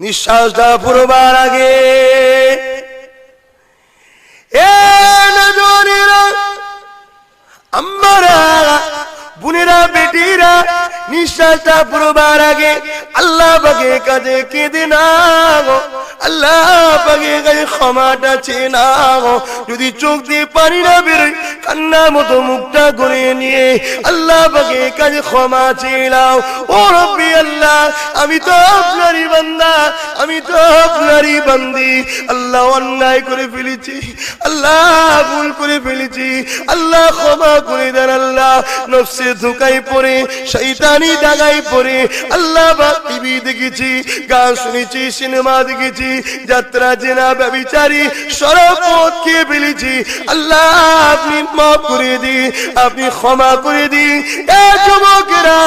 নিঃশ্বাসটা পুরবার আগে। আম্মারা বেটিরা নিঃশ্বাসটা পুরবার আগে। আল্লাহ বাগে কাজে কেঁদে না ক্ষমাটা চেয়ে না গো যদি চোখ দিয়ে আল্লাহ ক্ষমা চেয়ে নাও। আমি তো আপনারই বান্দা, আমি তো আপনারই বান্দি। আল্লাহ অন্যায় করে ফেলেছি, আল্লাহ ভুল করে ফেলেছি, আল্লাহ ক্ষমা করে দেন আল্লাহ। নফসে ধোকাই পড়ে শৈতানি দাগাই আল্লাহ বা টিভি দেখেছি, গান শুনেছি, সিনেমা দেখেছি যাত্রা জেনা ব্যবিচারী খেয়ে ফেলেছি আল্লাহ, আপনি মাফ করে দিন, আপনি ক্ষমা করে দিন। এ যুবকেরা,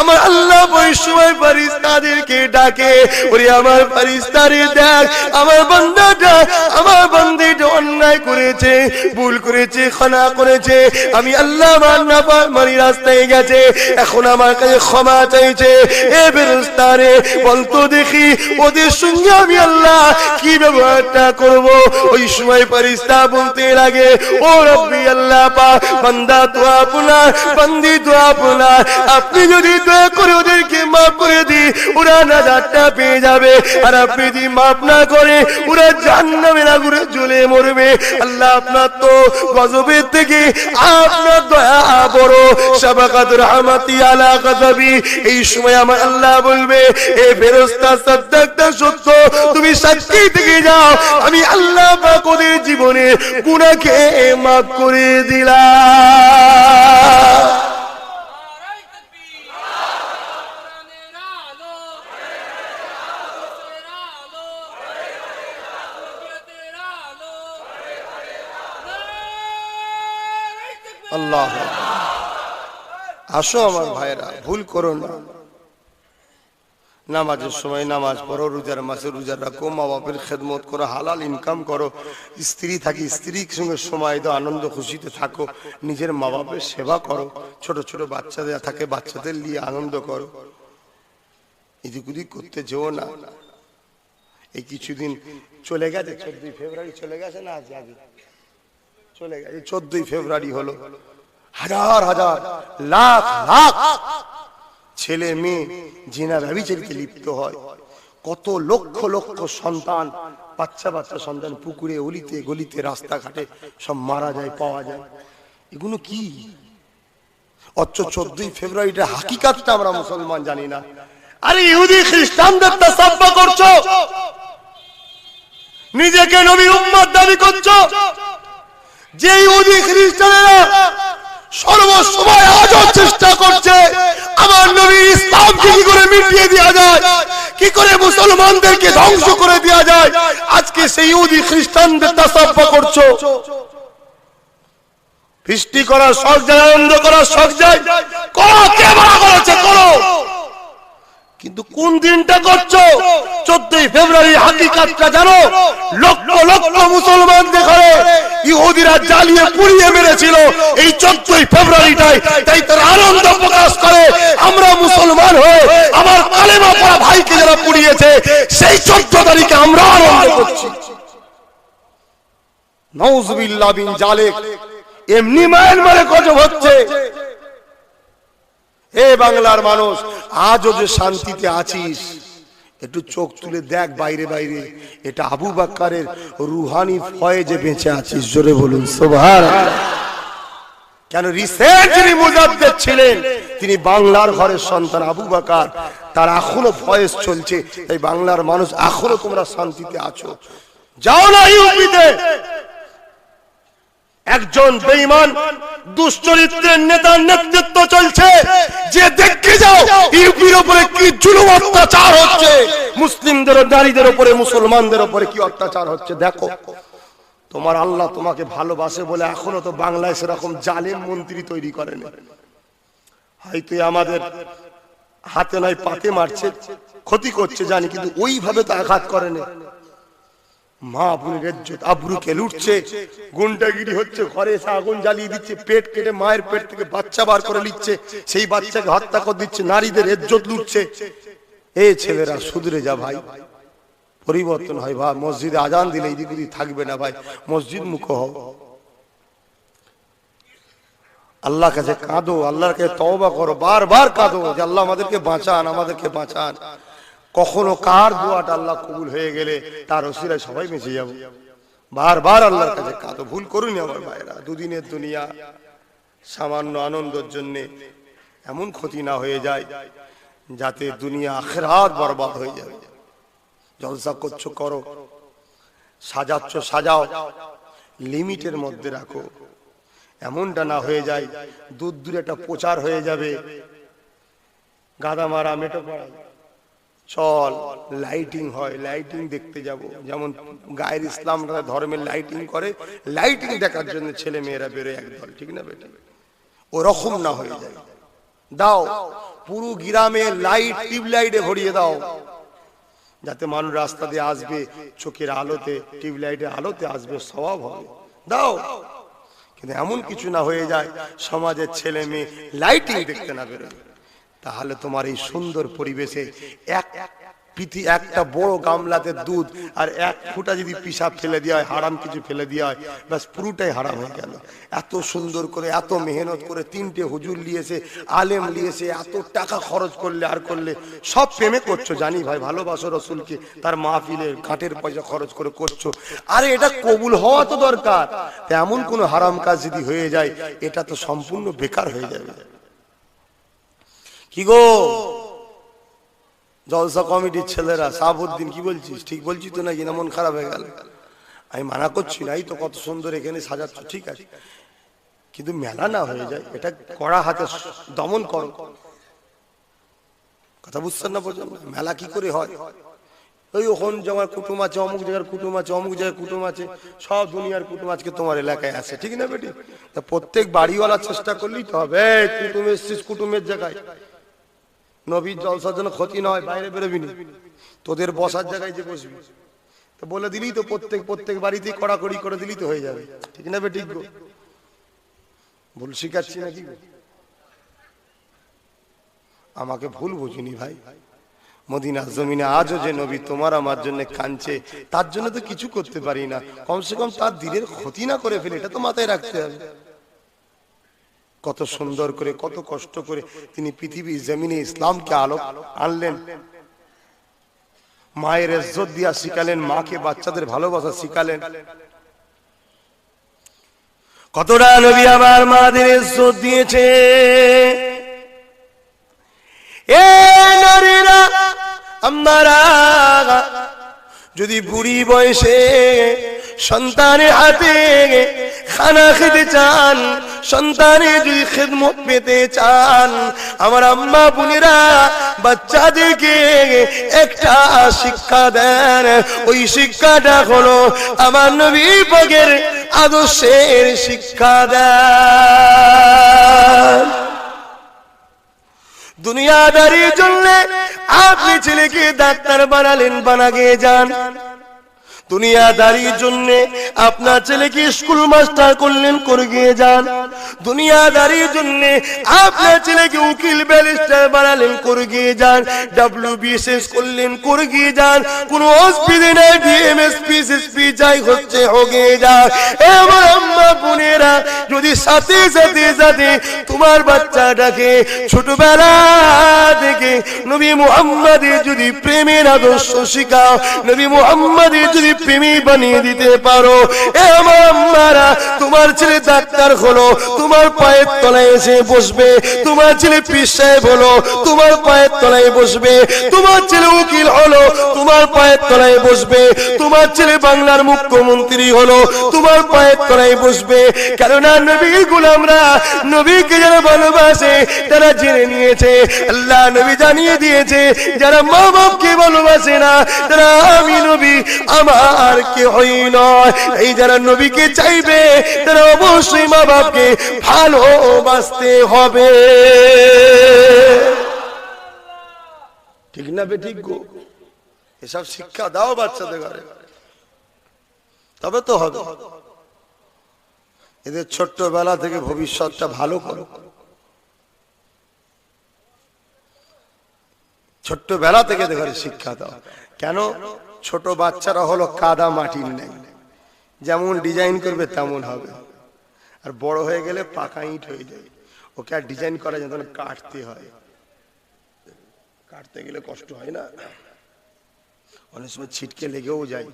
আমার আল্লাহ ওই সময় ফারিস্তাদেরকে ডাকে, ওরে আমার ফারিস্তারে দেখ, আমার বান্দাটা, আমার বান্দিটা অন্যায় করেছে, ভুল করেছে খনা করেছে। আমি আল্লাহ আমার নাফার মারি রাস্তায় গেছে, এখন আমার কাছে ক্ষমা চাইছে। এ বেরস্তারে বলতো দেখি, ওদের সঙ্গে আমি আল্লাহ কি ব্যবহারটা করব? ওই সময় বলতে লাগে, ও রব্বি আল্লাহ পা বান্দা তো আপনার তো আপনার। আপনি যদি দয়া করে ওদেরকে মাফ করে দি ওরা নাজারটা পেয়ে যাবে। আর আপনি যদি মাফ না করে ওরা জাহান্নামে না ঘুরে জ্বলে মরবে। আল্লাহ আপনার তো গজবের থেকে আপনার দয়া বড়। সাবাকাত আলা এই সময় আমার আল্লাহ বলবে, এ ফেরস্তা সাদ্দাকটা সত্য, তুমি সাক্ষী থেকে যাও। আমি আল্লাহ পাক ওদের জীবনে গুনাহকে মাফ করে দিলাম। আল্লাহ। আসো আমার ভাইরা ভুল করো না। নামাজের সময় নামাজ পড়ো, রোজার মাসে রোজা রাখো মা বাপের খেদমত করো, হালাল ইনকাম করো, স্ত্রী থাকি স্ত্রীর সঙ্গে সময় দাও, আনন্দ, খুশিতে থাকো, নিজের মা বাপের সেবা করো, ছোট ছোট বাচ্চাদের থাকে, বাচ্চাদের নিয়ে আনন্দ করো। এদিক ওদিক করতে যেও না। এই কিছুদিন চলে গেছে, চোদ্দই ফেব্রুয়ারি চলে গেছে না আজ আগে চলে গেছে, চোদ্দই ফেব্রুয়ারি হলো। হাজার হাজার, লাখ লাখ ছেলে মেয়ে জিনা ব্যবিচারিতে লিপ্ত হয়। কত লক্ষ লক্ষ সন্তান, বাচ্চা বাচ্চা সন্তান পুকুরে, অলিতে, গলিতে, রাস্তাঘাটে সব মারা যায়, পাওয়া যায়। এগুলো কি? অথচ চোদ্দই ফেব্রুয়ারিটা হাকিকাতটা আমরা মুসলমান জানি না। আরে ইহুদি, খ্রিস্টানদের তা সাব্বা করছ? নিজেকে নবী উম্মত দাবি করছ? যে ইহুদি, খ্রিস্টানেরা সর্বসময় আজও চেষ্টা করছে আমার নবীর ইসলামকে কি করে মিটিয়ে দেওয়া যায়? কি করে মুসলমানদেরকে ধ্বংস করে দেওয়া যায়? আজকে সেই ইহুদি খ্রিস্টানদের তাসাব্বা করছ। ফিস্টি করার শখ যায়, আনন্দ করার শখ যায়। করো, কে করেছে? করো। কিন্তু কোন দিনটা করছ? চোদ্দই ফেব্রুয়ারি হাকিকাতটা জানো? লক্ষ লক্ষ মুসলমান দেখারে ইহুদিরা জ্বালিয়ে পুড়িয়ে মেরেছিল এই চোদ্দই ফেব্রুয়ারিটাই তাই তারা আনন্দ প্রকাশ করে, আমরা মুসলমান হয়ে আমার কালেমা পড়া ভাইকে যারা পুড়িয়েছে, সেই চোদ্দ তারিখে আমরা আনন্দ করছি। নৌজবিল্লা বিন জালেক, এমনি মায়ের মারে গজব হচ্ছে। হে বাংলার মানুষ, আজও যে শান্তিতে আছিস, একটু চোখ তুলে দেখ বাইরে বাইরে, এটা আবু বাক্কারের রুহানি ফয়ে যে বেঁচে আছিস, জোরে বলুন সোভার কেন রিসেন্ট যিনি মুজাদ্দেদ ছিলেন, তিনি বাংলার ঘরের সন্তান আবু বাকার তার এখনও ফয়েজ চলছে, তাই বাংলার মানুষ এখনও তোমরা শান্তিতে আছো। যাও না ইউপিতে। একজন বেঈমান দুশ্চরিত্রের নেতার নেতৃত্ব চলছে। যে দেখে যাও, ইউপির উপরে কি জুলুম অত্যাচার হচ্ছে। মুসলিমদের নারীদের উপরে, মুসলমানদের উপরে কি অত্যাচার হচ্ছে? দেখো। তোমার আল্লাহ তোমাকে ভালোবাসে বলে এখনও তো বাংলায় সেরকম জালেম মন্ত্রী তৈরি করেনি। হয়তো আমাদের হাতে নয়, পাতে মারছে। ক্ষতি করছে জানি, কিন্তু ওইভাবে তো আঘাত করেনি। মা বোনের ইজ্জত আব্রুকে লুটছে গুন্ডাগিরি হচ্ছে, ঘরে এসে আগুন জ্বালিয়ে দিচ্ছে, পেট কেটে মায়ের পেট থেকে বাচ্চা বার করে নিচ্ছে, সেই বাচ্চাকে হত্যা করে দিচ্ছে, নারীদের ইজ্জত লুটছে। এ ছেলেরা সুধরে যা ভাই, পরিবর্তন হয় ভাই, মসজিদে আজান দিলে এদিক ওদিক থাকবে না ভাই, মসজিদ মুখ হও। আল্লাহ কাছে কাঁদো, আল্লাহর কাছে তওবা করো, বারবার কাঁদো যে আল্লাহ আমাদেরকে বাঁচান আমাদেরকে বাঁচান। কখনো কার দোয়াটা আল্লাহ কবুল হয়ে গেলে তার ওসিরায় সবাই বেঁচে যাব? বারবার আল্লাহর কাছে কাঁদো, ভুল করুন আমার ভাইরা দুদিনের দুনিয়া, সামান্য আনন্দের জন্য এমন ক্ষতি না হয়ে যায় যাতে দুনিয়া আখেরাত বরবাদ হয়ে যাবে। জলসা করছ, করো। সাজাচ্ছ, সাজাও। লিমিটের মধ্যে রাখো। এমনটা না হয়ে যায়, দূর দূরে একটা প্রচার হয়ে যাবে। গাদা মারা, মেটো পড়ায় চল লাইটিং হয় লাইটিং দেখতে যাব। যেমন গায়ের ইসলাম ধর্মের লাইটিং করে লাইটিং দেখার জন্য ছেলে মেয়েরা বেরোয় একদল ঠিক না বেটা? ওরকম না হয়ে যায়। দাও, পুরো গ্রামে লাইট টিউব লাইটে ভরিয়ে দাও। যাতে মানুষ রাস্তা দিয়ে আসবে, চোখের আলোতে, টিউব লাইটের আলোতে আসবে, স্বভাব হবে। দাও। কিন্তু এমন কিছু না হয়ে যায়, সমাজের ছেলে মেয়ে লাইটিং দেখতে না বেরোয়। তাহলে তোমার এই সুন্দর পরিবেশে এক একটা বড় গামলাতে দুধ আর এক ফুটা যদি পিসাব ফেলে দেওয়া হয়, হারাম কিছু ফেলে দেওয়া হয়, ব্যাস পুরোটাই হারাম হয়ে গেল। এত সুন্দর করে, এত মেহনত করে তিনটে হুজুর নিয়েছে, আলেম নিয়েছে, এত টাকা খরচ করলে আর করলে, সব প্রেমে করছ, জানি ভাই, ভালোবাসো রসুলকে, তার মাহফিলের কাঠের পয়সা খরচ করে করছ। আরে এটা কবুল হওয়া তো দরকার এমন কোনো হারাম কাজ যদি হয়ে যায়, এটা তো সম্পূর্ণ বেকার হয়ে যাবে। কি গো? জলসা কমিটির ছেলেরা সাহাবুদ্দিন কি বলছিস? ঠিক বলছি তো নাকি? না মন খারাপ হয়ে গেল? আমি মানা করছি না, এই তো কত সুন্দর এখানে সাজাচ্ছ, ঠিক আছে। কিন্তু মেলা না হয়ে যায়, এটা কড়া হাতে দমন করো। কথা বুঝছেন না পর্যন্ত? মেলা কি করে হয়? ওই ওখান জায়গার কুটুম আছে, অমুক জায়গার কুটুম আছে, অমুক জায়গার কুটুম আছে, সব দুনিয়ার কুটুম আজকে তোমার এলাকায় আছে, ঠিক না বেটি? তা প্রত্যেক বাড়িওয়ালার চেষ্টা করলেই তো হবে। কুটুম এসছিস কুটুমের জায়গায়। নবীর জলসার জন্য ক্ষতি নয় বাইরে বেরোবি নি। তোদের বসার জায়গায় যে বসবি। তো বলে দিলি তো প্রত্যেক প্রত্যেক বাড়িতেই কড়াকড়ি করে দিলি তো হয়ে যাবে। ঠিক না গো? ভুল শিখাচ্ছি নাকি আমাকে ভুল বুঝিনি ভাই। মদিনা জমিনে আজও যে নবী তোমার আমার জন্য কাঁদছে, তার জন্য তো কিছু করতে পারি না। কমসে কম তার দিলের ক্ষতি না করে ফেলে, এটা তো মাথায় রাখতে হবে। কত সুন্দর করে, কত কষ্ট করে তিনি পৃথিবী জমিনে ইসলামকে আলো আনলেন। মায়ের ইজ্জত দিয়া শিখালেন, মাকে বাচ্চাদের ভালোবাসা শিখালেন। কতটা নবী আমার মাদের ইজ্জত দিয়েছে। এ নারীরা আমরা যদি বুড়ি বয়সে সন্তানের হাতে খানা খেতে চান সন্তানের যদি খেদমত পেতে চান, আমার আম্মা বোনেরা, বাচ্চাদেরকে একটা শিক্ষা দেন। ওই শিক্ষাটা হলো আমার নবী বগের আদর্শের শিক্ষা দেন। দুনিয়াদারির জন্য আপনি ছেলেকে ডাক্তার বানালেন বানা গিয়ে যান। দুনিয়াদারির জন্য আপনার ছেলেকে স্কুল মাস্টার করলেন, করে গিয়ে যান। দুনিয়াদারির জন্য আপনার ছেলেকে উকিল ব্যারিস্টার বানালেন, করে গিয়ে যান। ডাব্লিউ বিএসএস করলেন, করে গিয়ে যান। কোন অসুবিধে নেই ডিএমএস পিএসএসপি যাই হচ্ছে হোগে যান এবার আম্মা বোনেরা, যদি সাথে সাথে সাথে তোমার বাচ্চাটাকে ছোটবেলা থেকে নবী মুহাম্মাদের যদি প্রেমের আদর্শ শিখাও, নবী মুহাম্মাদের যদি প্রেমী বানিয়ে দিতে পারো। এ আমার তোমার ছেলে ডাক্তার হলো, তোমার পায়ের তলায় এসে বসবে, তোমার ছেলে সাহেব হলো, তোমার পায়ের তলায় বসবে, তোমার ছেলে উকিল হলো, তোমার পায়ের তলায় বসবে, তোমার ছেলে বাংলার মুখ্যমন্ত্রী হলো, তোমার পায়ের তলায় বসবে। কেননা নবীর গুলামরা, নবীকে যারা ভালোবাসে, তারা জেনে নিয়েছে, আল্লাহ নবী জানিয়ে দিয়েছে, যারা মা বাপকে ভালোবাসে না, তারা আমি নবী, আমার কেহই নয়। এই যারা নবীকে চাইবে, তারা অবশ্যই মা বাপকে ভালোবাসতে হবে। ঠিক না বে ঠিক গো? এসব শিক্ষা দাও বাচ্চাদের ঘরে। তবে তো হবে। এদের ছোট্টবেলা থেকে ভবিষ্যৎটা ভালো করো। ছোট্টবেলা থেকে এদের ঘরে শিক্ষা দাও। কেন? ছোট বাচ্চারা হলো কাদা মাটির নেই। যেমন ডিজাইন করবে তেমন হবে। আর বড় হয়ে গেলে পাকা ইট হয়ে যায়। ওকে আর ডিজাইন করা যায় কাটতে হয়। কাটতে গেলে কষ্ট হয় না। অনেক সময় ছিটকে লেগেও যায়।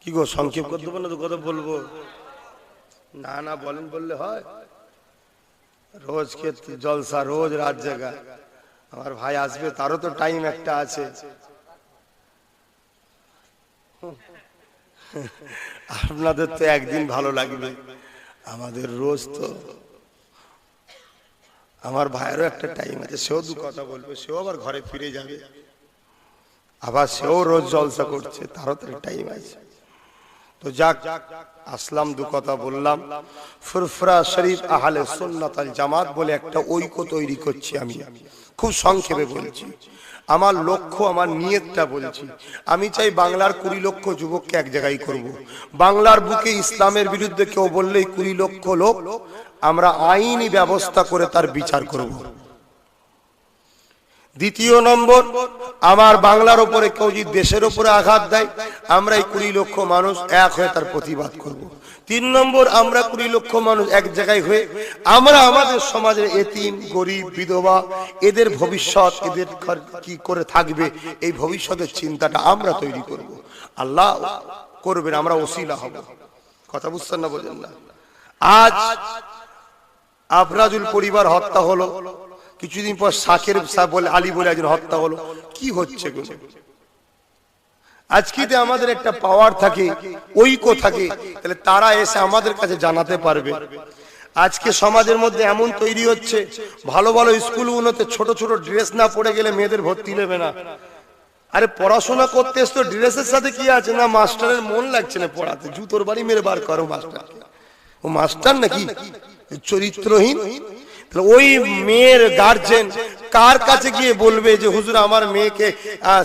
কি গো, সংক্ষেপ করে দেবো না? তো কথা বলব। না না, বলেন, বললে হয়। রোজ ক্ষেত জলসা, রোজ রাত জায়গা আমার ভাই আসবে, তারও তো টাইম একটা আছে। আপনাদের তো একদিন ভালো লাগবে। আমাদের রোজ তো আমার ভাইয়েরও একটা টাইম আছে, সেও দু কথা বলবে, সেও আবার ঘরে ফিরে যাবে। আবার সেও রোজ জলসা করছে, তারও তো টাইম আছে। তো যাক, আসলাম দু কথা বললাম ফুরফুরা শরীফ আহলে সুন্নাত আল জামাত বলে একটা ঐক্য তৈরি করছি আমি খুব সংক্ষেপে বলছি আমার লক্ষ্য, আমার নিয়তটা বলছি আমি চাই বাংলার কুড়ি লক্ষ যুবককে এক জায়গায় করব। বাংলার বুকে ইসলামের বিরুদ্ধে কেউ বললেই কুড়ি লক্ষ লোক আমরা আইনি ব্যবস্থা করে তার বিচার করব। দ্বিতীয় নম্বর, আমার বাংলার ওপরে কেউ যদি দেশের ওপরে আঘাত দেয়, আমরা এই কুড়ি লক্ষ মানুষ এক হয়ে তার প্রতিবাদ করব। তিন নম্বর, আমরা কুড়ি লক্ষ মানুষ এক জায়গায় হয়ে আমরা আমাদের সমাজের এতিম, গরিব, বিধবা, এদের ভবিষ্যৎ, এদের কি করে থাকবে, এই ভবিষ্যতের চিন্তাটা আমরা তৈরি করব। আল্লাহ করবেন, আমরা ওসিলা হব কথা বুঝছেন না বোঝেন না আজ আফরাজুল পরিবার হত্যা হলো কিছুদিন পর শাকের বলে, আলী বলে একজন হত্যা হলো। কি হচ্ছে গো? আজকে যে আমাদের একটা পাওয়ার থাকে, ঐক্য থাকে, তাহলে তারা এসে আমাদের কাছে জানাতে পারবে। আজকে সমাজের মধ্যে এমন তৈরি হচ্ছে, ভালো ভালো স্কুলগুলোতে ছোট ছোট ড্রেস না পড়ে গেলে মেয়েদের ভর্তি নেবে না। আরে পড়াশোনা করতে এসতো ড্রেসের সাথে কি আছে? না, মাস্টারের মন লাগছে না পড়াতে। জুতোর বাড়ি মেরে বার করো মাস্টার ও মাস্টার নাকি? চরিত্রহীন? ওই মেয়ের গার্জেন কার কাছে গিয়ে বলবে যে, হুজুর, আমার মেয়েকে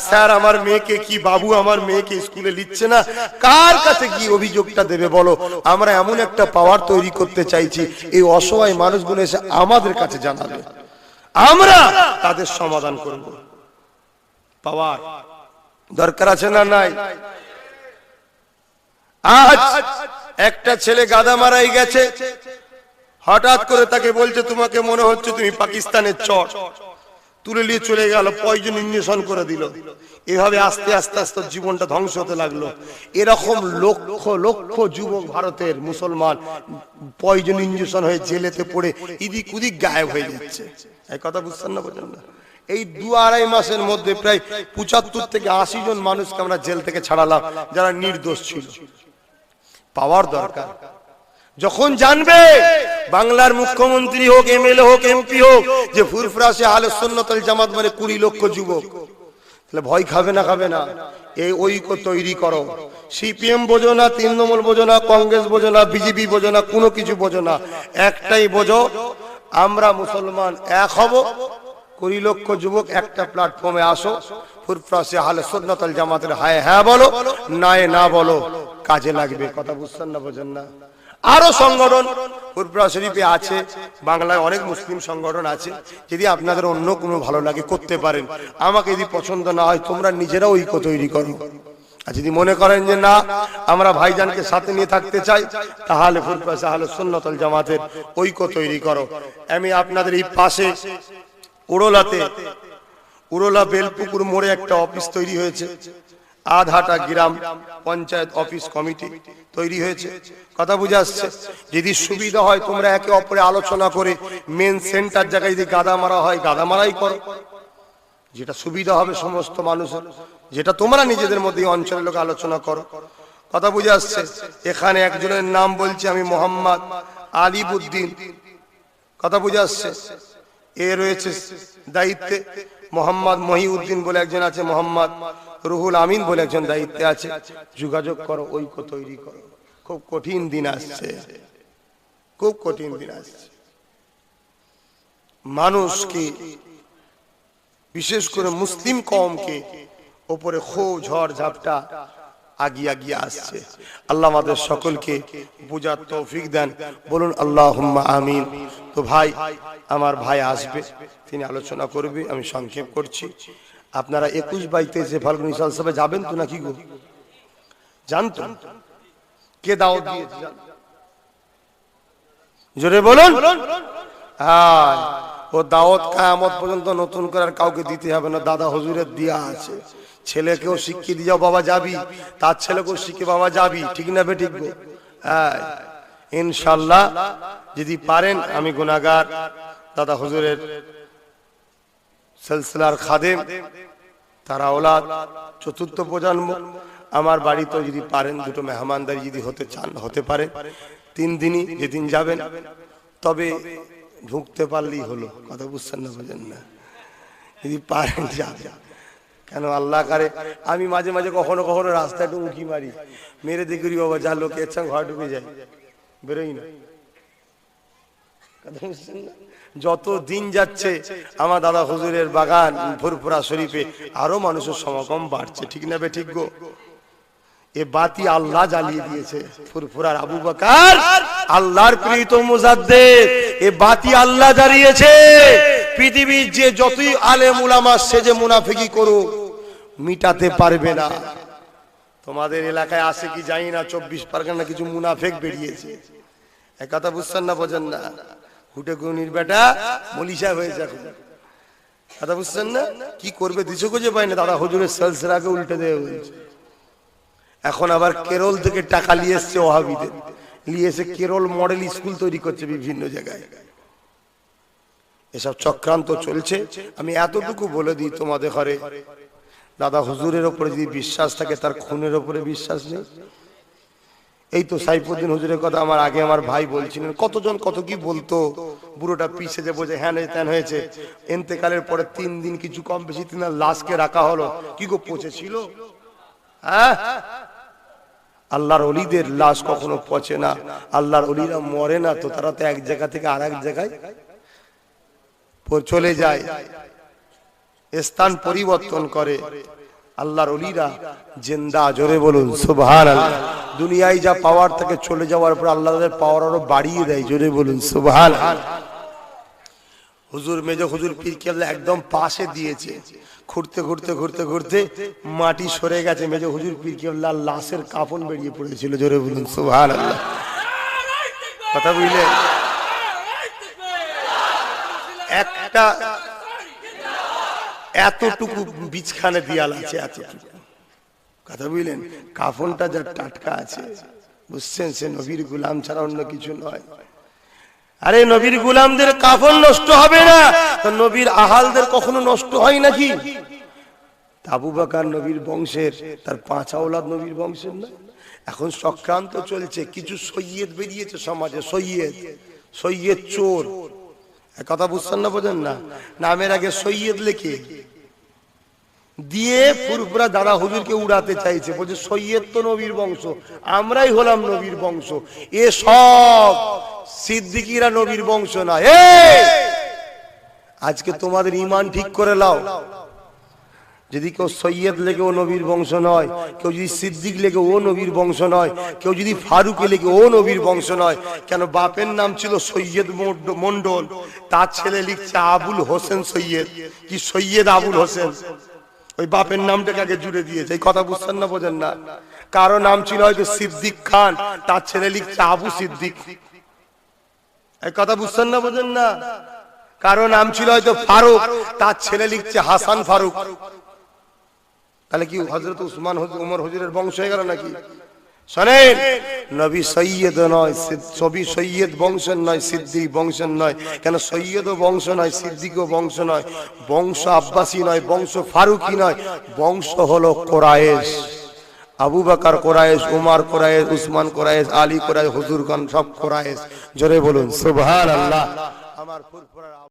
স্যার, আমার মেয়েকে কি, বাবু আমার মেয়েকে স্কুলে লিখছে না? কার কাছে গিয়ে অভিযোগটা দেবে বলো? আমরা এমন একটা পাওয়ার তৈরি করতে চাইছি, এই অসহায় মানুষগুলো এসে আমাদের কাছে জানাবে। আমরা তাদের সমাধান করব। পাওয়ার দরকার আছে না নাই? আজ একটা ছেলে গাদা মারাই গেছে হঠাৎ করে তাকে বলছে, তোমাকে মনে হচ্ছে তুমি পাকিস্তানের চর। তুলে নিয়ে চলে গেল, পয়জন ইঞ্জেকশন করে দিল। এভাবে আস্তে আস্তে আস্তে জীবনটা ধ্বংস হতে লাগল। এরকম লক্ষ লক্ষ যুবক ভারতের মুসলমান পয়জন ইঞ্জেকশন হয়ে জেলেতে পড়ে ইদিক উদিক গায়েব হয়ে যাচ্ছে। এই কথা বুঝছেন না বোঝেন না? এই দু আড়াই মাসের মধ্যে প্রায় পঁচাত্তর থেকে আশি জন মানুষকে আমরা জেল থেকে ছাড়ালাম, যারা নির্দোষ ছিল। পাওয়ার দরকার। যখন জানবে, বাংলার মুখ্যমন্ত্রী হোক এম এমএলএ হোক, এমপি হোক, যে ফুরফুরাসে আলে সুন্নতল জামাত মানে কুড়ি লক্ষ যুবক, তাহলে ভয় খাবে না খাবে না। এই ঐক্য তৈরি করো। সিপিএম বোঝো না, তৃণমূল বোঝো না, কংগ্রেস বোঝো না, বিজেপি বোঝো না, কোনো কিছু বোঝো না। একটাই বোঝো, আমরা মুসলমান এক হব, কুড়ি লক্ষ যুবক একটা প্ল্যাটফর্মে আসো, ফুরফুরাসে আলে সুন্নতল জামাতের হায় হ্যাঁ বলো নায়ে না বলো, কাজে লাগবে। কথা বুঝছেন না, বোঝেন না? আরও সংগঠন ফুরফুরা শরীফে আছে, বাংলায় অনেক মুসলিম সংগঠন আছে, যদি আপনাদের অন্য কোনো ভালো লাগে করতে পারেন। আমাকে যদি পছন্দ না হয়, তোমরা নিজেরা ঐক্য তৈরি করো। আর যদি মনে করেন যে না, আমরা ভাইজানকে সাথে নিয়ে থাকতে চাই, তাহলে ফুরফুরা তাহলে সুন্নতল জামাতের ঐক্য তৈরি করো। আমি আপনাদের এই পাশে উড়োলাতে, উড়োলা বেলপুকুর মোড়ে একটা অফিস তৈরি হয়েছে। আধাটা গ্রাম পঞ্চায়েত অফিস কমিটি তৈরি হয়েছে। কথা বুঝে আসছে? যদি সুবিধা হয় তোমরা একে অপরে আলোচনা করে মেন সেন্টার জায়গায় যদি গাদা মারা হয়, গাদা মারাই করো। যেটা সুবিধা হবে সমস্ত মানুষের, যেটা তোমরা নিজেদের মধ্যে অঞ্চলের লোক আলোচনা করো। কথা বুঝে আসছে? এখানে একজনের নাম বলছি আমি মোহাম্মদ আলিবুদ্দিন। কথা বুঝে আসছে? এ রয়েছে দায়িত্বে মোহাম্মদ মহিউদ্দিন বলে একজন আছে, মোহাম্মদ রুহুল আমিন বলে একজন দায়িত্বে আছে, যোগাযোগ করো, ঐক্য তৈরি করো। খুব কঠিন দিন আসছে। খুব কঠিন দিন আসছে। মানুষকে বিশেষ করে মুসলিম কমকে ওপরে ক্ষোভ ঝড়, ঝাপটা আগিয়ে আগিয়ে আসছে। আল্লাহ আমাদের সকলকে বুঝার তৌফিক দেন। বলুন আল্লাহ আমিন। তো ভাই, আমার ভাই আসবে, তিনি আলোচনা করবে, আমি সংক্ষেপ করছি। আপনারা একুশ বাই তেইশে ফাল্গুন ইসাল সবে যাবেন তো নাকি গো? জানতো? কে দিয়েছে? জোরে বলুন। হ্যাঁ ও দাওয়াত কায়ামত পর্যন্ত নতুন করে আর কাউকে দিতে হবে না। দাদা হুজুরের দিয়া আছে। ছেলেকেও শিখিয়ে দিয়ে যাও, বাবা যাবি। তার ছেলেকেও শিখে বাবা যাবি। ঠিক না বে ঠিক হ্যাঁ ইনশাল্লাহ যদি পারেন, আমি গুনাগার দাদা হুজুরের সিলসিলার খাদেম, তারা ওলাদ, চতুর্থ প্রজন্ম। আমার বাড়িতে যদি পারেন, দুটো মেহমানদারি যদি হতে চান, হতে পারে। তিন দিনই যেদিন যাবেন, তবে ঢুকতে পারলেই হলো। কথা বুঝছেন না, বোঝেন না। যদি পারেন যাবে কেন আল্লাহ কারে, আমি মাঝে মাঝে কখনো কখনো রাস্তায় একটু উঁকি মারি। মেরে দেখি বাবা, যা লোকে ইচ্ছা ঘর ঢুকে যায়। বেরোই না? যত দিন যাচ্ছে, আমার দাদা হুজুরের বাগান ফুরফুরা শরীফে আরও মানুষের সমাগম বাড়ছে। ঠিক না ঠিক গো? এ বাতি আল্লাহ জ্বালিয়ে দিয়েছে ফুরফুরার আবু বকার। আল্লাহর প্রীত মুজাদ্দেদ, এ বাতি আল্লাহ জ্বালিয়েছে। পৃথিবীর যে যতই আলে আলেম উলামা সেজে মুনাফিকি করো মিটাতে পারবে না। তোমাদের এলাকায় আছে কি জানি না, চব্বিশ পারগানা কিছু মুনাফেক বেরিয়েছে। কথা বুঝছেন না, বোঝেন না। হুটে গুনির বেটা মলিশা হয়েছে এখন কথা বুঝছেন না? কি করবে? দিছো খুঁজে পায় না। দাদা হুজুরের সেলসেরাকে উল্টে দেবে বলছে। এখন আবার কেরল থেকে টাকা নিয়ে এসছে ওহাবিদের নিয়ে এসে কেরল মডেল স্কুল তৈরি করছে বিভিন্ন জায়গায়। এসব চক্রান্ত চলছে। আমি এতটুকু বলে দিই তোমাদের ঘরে। দাদা হুজুরের ওপরে যদি বিশ্বাস থাকে, তার খুনের ওপরে বিশ্বাস নেই। এই তো সাইফুদ্দিন হুজুরের কথা আমার আগে আমার ভাই বলছিলেন। কতজন, কত কি বলতো? বুড়োটা পিছে যে বোঝে হ্যান ত্যান হয়েছে। এন্তেকালের পরে তিন দিন কিছু কম বেশি তিন লাশকে রাখা হলো। কি গো পচেছিল হ্যাঁ? আল্লাহর অলিদের লাশ কখনো পচে না। আল্লাহর অলিরা মরে না, তো তারা তো এক জায়গা থেকে আর এক জায়গায় চলে যায়। স্থান পরিবর্তন করে। আল্লাহর অলিরা জিন্দা, জোরে বলুন সুবহান আল্লাহ দুনিয়ায় যা পাওয়ার থেকে চলে যাওয়ার পর আল্লাহ তাদের পাওয়ার আরও বাড়িয়ে দেয়, জোরে বলুন সুবহান হুজুর, মেজ হুজুর, পীর কেবলা একদম পাশে দিয়েছে। ঘুরতে ঘুরতে ঘুরতে ঘুরতে মাটি সরে গেছে। মেজ হুজুর, পীর কেবলা লাশের কাফন বেরিয়ে পড়েছিল, জোরে বলুন সুবহান আল্লাহ কথা বুঝলেন? একটা এতটুকু বীজখানে দিয়াল আছে, এতটুকু। কথা বুঝলেন? কাফনটা যা টাটকা আছে, বুঝছেন? সে নবীর গুলাম ছাড়া অন্য কিছু নয়। আরে নবীর গুলামদের কাফন নষ্ট হবে না। নবীর আহালদের কখনো নষ্ট হয় নাকি? আবু বাকার নবীর বংশের, তার পাঁচ আওলাদ নবীর বংশের না? এখন সক্রান্ত চলছে, কিছু সৈয়দ বেরিয়েছে সমাজে, সৈয়দ সৈয়দ চোর। কথা বুঝছেন না, বোঝেন না? নামের আগে সৈয়দ লেখে। দিয়ে ফুরফুরা দাদা হুজুরকে উড়াতে চাইছে, বলছে, সৈয়দ তো নবীর বংশ, আমরাই হলাম নবীর বংশ। এ সব সিদ্দিকিরা নবীর বংশ না। এ! আজকে তোমাদের ইমান ঠিক করে লাও। যদি কেউ সৈয়দ লেগে ও নবীর বংশ নয়, কেউ যদি সিদ্দিক লেগে ও নবীর বংশ নয়, কেউ যদি ফারুকে লেগে ও নবীর বংশ নয়, কেন বাপের নাম ছিল সৈয়দ মন্ড- মন্ডল, তার ছেলে লিখছে আবুল হোসেন সৈয়দ। কি সৈয়দ আবুল হোসেন? ওই বাপের নামটাকে আগে জুড়ে দিয়েছে? এই কথা বুঝছেন না, বোঝেন না? কারও নাম ছিল হয়তো সিদ্দিক খান, তার ছেলে লিখছে আবু সিদ্দিক। এই কথা বুঝছেন না, বোঝেন না? কারও নাম ছিল হয়তো ফারুক, তার ছেলে লিখছে হাসান ফারুক। তাহলে কি হজরত উসমান হুজুর উমর হজুরের বংশ হয়ে গেল নাকি? শোনেন, নবী সৈয়দ নয় ছবি সৈয়দ বংশের নয়, সিদ্দিক বংশের নয়। কেন সৈয়দও বংশ নয়, সিদ্দিকও বংশ নয়? বংশ আব্বাসী নয়, বংশ ফারুকি নয়। বংশ হলো কোরআশ আবু বাকার কোরআশ উমার কোরআশ উসমান কোরআশ আলী কোরআশ হুজুরগণ সব কোরআশ জোরে বলুন, সুবহানাল্লাহ। আমার ফুরফুরার